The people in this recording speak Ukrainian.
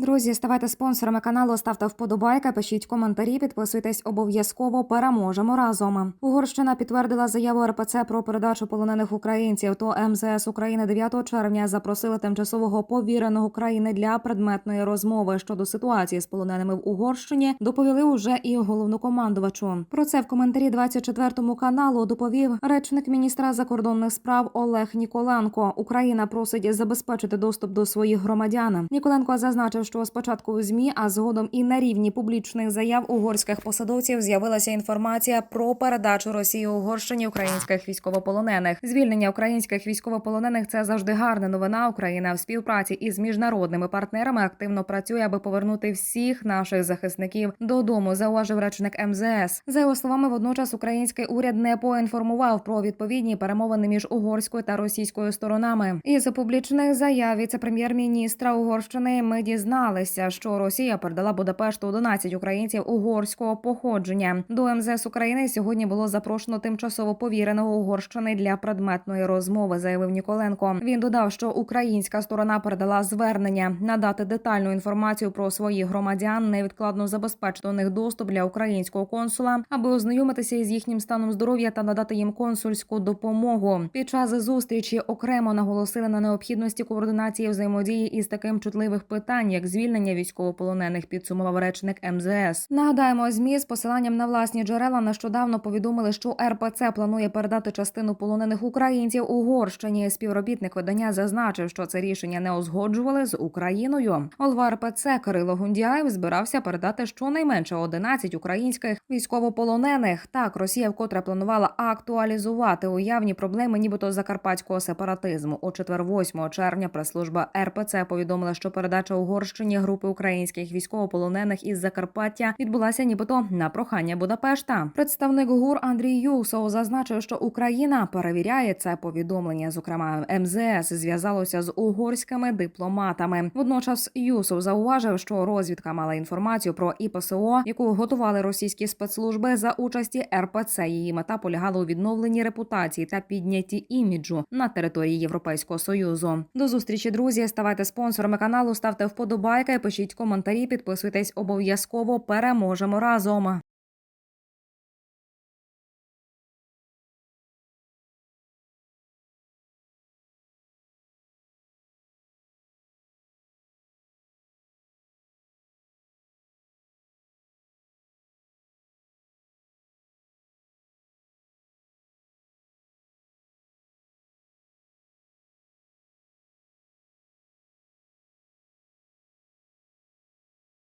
Друзі, ставайте спонсорами каналу, ставте вподобайки, пишіть коментарі, підписуйтесь обов'язково. Переможемо разом. Угорщина підтвердила заяву РПЦ про передачу полонених українців. То МЗС України 9 червня запросили тимчасового повіреного країни для предметної розмови щодо ситуації з полоненими в Угорщині. Доповіли уже і головнокомандувачу. Про це в коментарі 24 каналу доповів речник міністра закордонних справ Олег Ніколенко. Україна просить забезпечити доступ до своїх громадян. Ніколенко зазначив, що спочатку у змі, а згодом і на рівні публічних заяв угорських посадовців з'явилася інформація про передачу Росії Угорщині українських військовополонених. Звільнення українських військовополонених це завжди гарна новина. Україна в співпраці із міжнародними партнерами активно працює, аби повернути всіх наших захисників додому. Зауважив речник МЗС. За його словами, водночас український уряд не поінформував про відповідні перемовини між угорською та російською сторонами. Із публічних заяв віце-прем'єр-міністра Угорщини ми дізналися, що Росія передала Будапешту 11 українців угорського походження. До МЗС України сьогодні було запрошено тимчасово повіреного Угорщини для предметної розмови, заявив Ніколенко. Він додав, що українська сторона передала звернення надати детальну інформацію про своїх громадян, невідкладно забезпечити у них доступ для українського консула, аби ознайомитися із їхнім станом здоров'я та надати їм консульську допомогу. Під час зустрічі окремо наголосили на необхідності координації взаємодії із таким чутливих питань, як звільнення військовополонених, підсумував речник МЗС. Нагадаємо, змі з посиланням на власні джерела нещодавно повідомили, що РПЦ планує передати частину полонених українців Угорщині. Співробітник видання зазначив, що це рішення не узгоджували з Україною. Голова РПЦ Кирило Гундяєв збирався передати щонайменше 11 українських військовополонених. Так, Росія вкотре планувала актуалізувати уявні проблеми, нібито закарпатського сепаратизму. У четвер, 8 червня, прес-служба РПЦ повідомила, що передача Угорщині групи українських військовополонених із Закарпаття відбулася, нібито на прохання Будапешта. Представник ГУР Андрій Юсов зазначив, що Україна перевіряє це повідомлення. Зокрема, МЗС зв'язалося з угорськими дипломатами. Водночас Юсов зауважив, що розвідка мала інформацію про ІПСО, яку готували російські спецслужби за участі РПЦ. Її мета полягала у відновленні репутації та піднятті іміджу на території Європейського союзу. До зустрічі, друзі. Ставайте спонсорами каналу, ставте вподобайки, пишіть коментарі, підписуйтесь обов'язково. Переможемо разом.